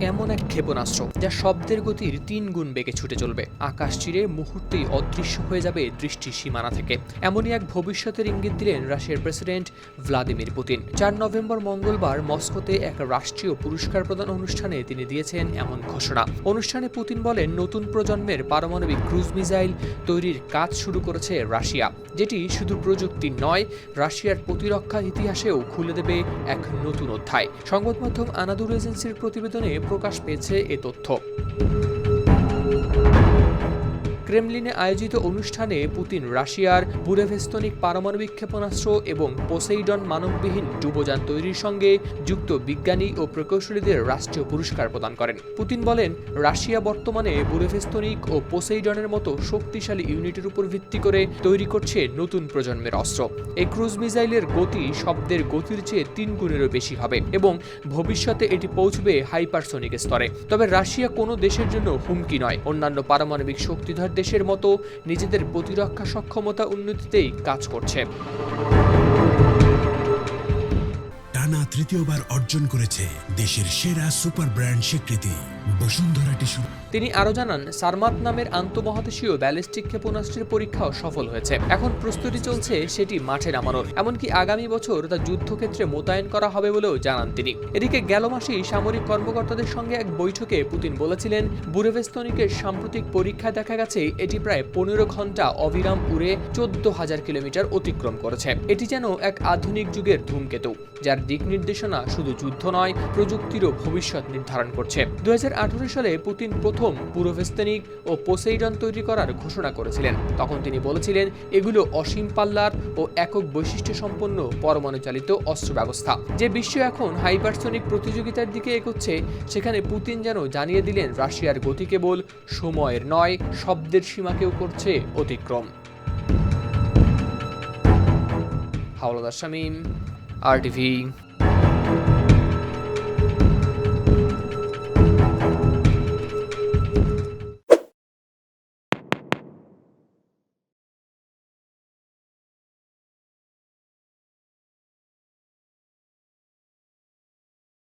এমন এক ক্ষেপণাস্ত্র যা শব্দের গতির তিন গুণ বেগে ছুটে চলবে। আকাশ চিরে মুহূর্তেই অদৃশ্য হয়ে যাবে দৃষ্টির সীমানা থেকে। এমনই এক ভবিষ্যতের ইঙ্গিত দিলেন রাশিয়ার প্রেসিডেন্ট ভ্লাদিমির পুতিন। চার নভেম্বর মঙ্গলবার মস্কোতে এক রাষ্ট্রীয় পুরস্কার প্রদান অনুষ্ঠানে তিনি দিয়েছেন এমন ঘোষণা। অনুষ্ঠানে পুতিন বলেন, নতুন প্রজন্মের পারমাণবিক ক্রুজ মিসাইল তৈরির কাজ শুরু করেছে রাশিয়া। যেটি শুধু প্রযুক্তি নয়, রাশিয়ার প্রতিরক্ষা ইতিহাসেও খুলে দেবে এক নতুন অধ্যায়। সংবাদ মাধ্যম আনাদুর এজেন্সির প্রতিবেদনে প্রকাশ পেয়েছে এ তথ্য। ক্রেমলিনে আয়োজিত অনুষ্ঠানে পুতিন রাশিয়ার বুরেভেস্তনিক পারমাণবিক ক্ষেপণাস্ত্র এবং পোসেইডন মানববিহীন ডুবোযান তৈরির সঙ্গে যুক্ত বিজ্ঞানী ও প্রকৌশলীদের রাষ্ট্রীয় পুরস্কার প্রদান করেন। পুতিন বলেন, রাশিয়া বর্তমানে বুরেভেস্তনিক ও পোসেইডনের মতো শক্তিশালী ইউনিটের উপর ভিত্তি করে তৈরি করছে নতুন প্রজন্মের অস্ত্র। এই ক্রুজ মিসাইলের গতি শব্দের গতির চেয়ে তিন গুণেরও বেশি হবে এবং ভবিষ্যতে এটি পৌঁছবে হাইপারসোনিক স্তরে। তবে রাশিয়া কোনো দেশের জন্য হুমকি নয়। অন্যান্য পারমাণবিক শক্তিধর দেশের মতো নিজেদের প্রতিরক্ষা সক্ষমতা উন্নতিতেই কাজ করছে। টানা তৃতীয়বার অর্জন করেছে দেশের সেরা সুপার ব্র্যান্ড স্বীকৃতি, বসুন্ধরা টিস্যু। তিনি আরও জানান, সারমাত নামের আন্তঃমহাদেশীয় ব্যালিস্টিক ক্ষেপণাস্ত্রের পরীক্ষাও সফল হয়েছে। এখন প্রস্তুতি চলছে সেটি মাঠে নামানোর। এমনকি আগামী বছর তা যুদ্ধক্ষেত্রে মোতায়েন করা হবে বলেও জানান তিনি। এদিকে গেল মাসেই সামরিক কর্মকর্তাদের সঙ্গে এক বৈঠকে পুতিন বলেছিলেন, বুরেভেস্তনিকের সাম্প্রতিক পরীক্ষায় দেখা গেছে এটি প্রায় পনেরো ঘণ্টা অবিরাম উড়ে চোদ্দ হাজার কিলোমিটার অতিক্রম করেছে। এটি যেন এক আধুনিক যুগের ধূমকেতু, যার দিক নির্দেশনা শুধু যুদ্ধ নয়, প্রযুক্তিরও ভবিষ্যৎ নির্ধারণ করছে। দু হাজার আঠেরো সালে পুতিন প্রথম বুরোভেস্তেনিক ও পোসেইডন তৈরি করার ঘোষণা করেছিলেন। তখন তিনি বলেছিলেন, এগুলো অসীম পাল্লার ও একক বৈশিষ্ট্য সম্পন্ন পরমাণু চালিত অস্ত্র ব্যবস্থা। যে বিশ্ব এখন হাইপারসোনিক প্রতিযোগিতার দিকে এগোচ্ছে, সেখানে পুতিন যেন জানিয়ে দিলেন, রাশিয়ার গতি কেবল সময়ের নয়, শব্দের সীমাকেও করছে অতিক্রম। হাওলাদার শামীম, আর টিভি